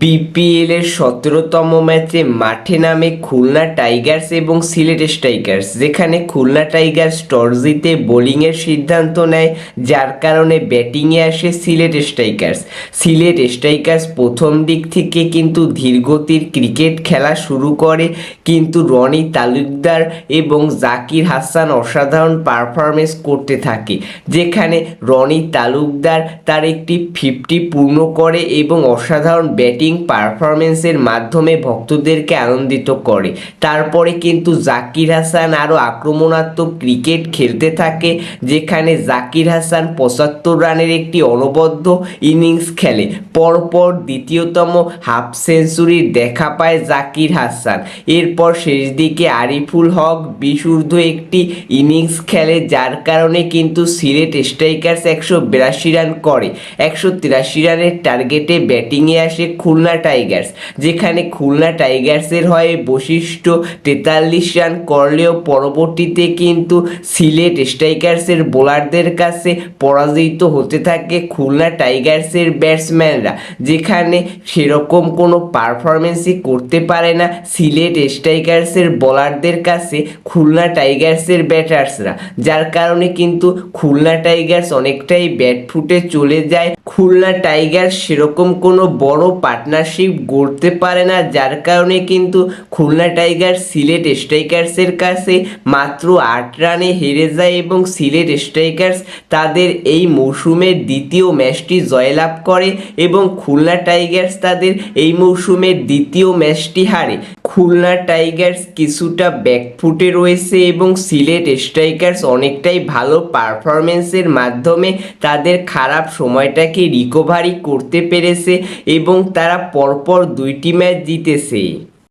BPL এর সতেরোতম ম্যাচে মাঠে নামে খুলনা টাইগার্স এবং সিলেট স্ট্রাইকার্স যেখানে খুলনা টাইগার্স টস জিতে বোলিংয়ের সিদ্ধান্ত নেয়, যার কারণে ব্যাটিংয়ে আসে সিলেট স্ট্রাইকার্স সিলেট স্ট্রাইকার্স প্রথম দিক থেকে কিন্তু ধীরগতির ক্রিকেট খেলা শুরু করে, কিন্তু রনি তালুকদার এবং জাকির হাসান অসাধারণ পারফরমেন্স করতে থাকে, যেখানে রনি তালুকদার তার একটি ফিফটি পূর্ণ করে এবং অসাধারণ ব্যাটিং পারফরমেন্সের মাধ্যমে ভক্তদেরকে আনন্দিত করে। তারপরে কিন্তু জাকির হাসান আরও আক্রমণাত্মক ক্রিকেট খেলতে থাকে, যেখানে জাকির হাসান পঁচাত্তর রানের একটি অনবদ্য ইনিংস খেলে। পরপর দ্বিতীয়তম হাফ সেঞ্চুরির দেখা পায় জাকির হাসান। এরপর শেষ দিকে আরিফুল হক বিশুদ্ধ একটি ইনিংস খেলে, যার কারণে কিন্তু সিলেট স্ট্রাইকার্স একশো বিরাশি রান করে। একশো তিরাশি রানের টার্গেটে ব্যাটিংয়ে আসে খুলনা টাইগার্স, যেখানে খুলনা টাইগার্সের হয়ে বৈশিষ্ট্য তেতাল্লিশ রান করলেও পরবর্তীতে কিন্তু সিলেট স্ট্রাইকার্সের বোলারদের কাছে পরাজিত হতে থাকে খুলনা টাইগার্সের ব্যাটসম্যানরা, যেখানে সেরকম কোনো পারফরমেন্সই করতে পারে না সিলেট স্ট্রাইকার্সের বোলারদের কাছে খুলনা টাইগার্সের ব্যাটার্সরা, যার কারণে কিন্তু খুলনা টাইগার্স অনেকটাই ব্যাট ফুটে চলে যায় খুলনা টাইগার সেরকম কোনো বড় পার্টনারশিপ গড়তে পারে না, যার কারণে কিন্তু খুলনা টাইগার সিলেট স্ট্রাইকার্সের কাছে মাত্র আট রানে হেরে যায় এবং সিলেট স্ট্রাইকার্স তাদের এই মৌসুমের দ্বিতীয় ম্যাচটি জয়লাভ করে এবং খুলনা টাইগার্স তাদের এই মৌসুমের দ্বিতীয় ম্যাচটি হারে। খুলনা টাইগার্স কিছুটা ব্যাকফুটে রয়েছে এবং সিলেট স্ট্রাইকার্স অনেকটাই ভালো পারফরমেন্সের মাধ্যমে তাদের খারাপ সময়টাকে রিকভারি করতে পেরেছে এবং তারা পরপর দুইটি ম্যাচ জিতেছে।